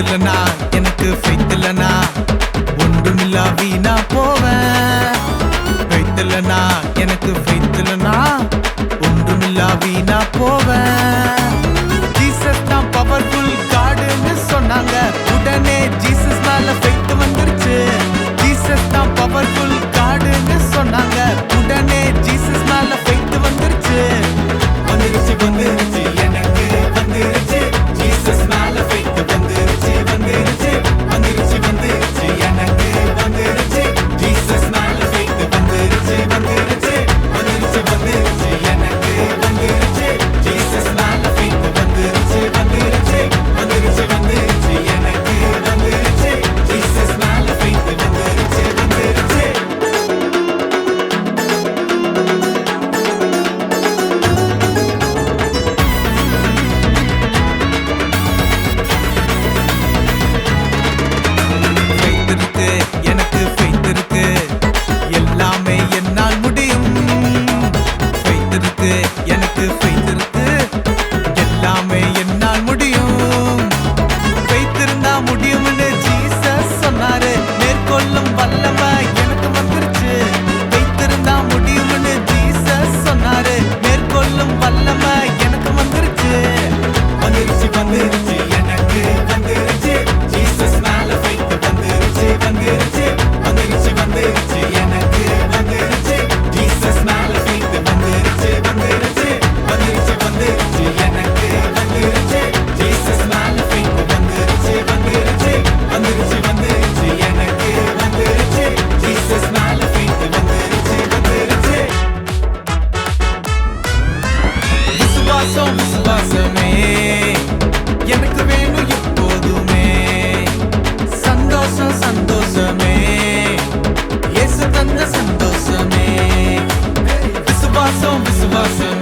இல்லனா எனக்கு ஃபைத் இல்லனா ஒன்றுமில்லா வீணா போவேன். ஃபைத் இல்லனா நிலைமை எனக்கு வந்துருச்சு. வந்துருச்சு வந்துருச்சு எனக்கு olmasın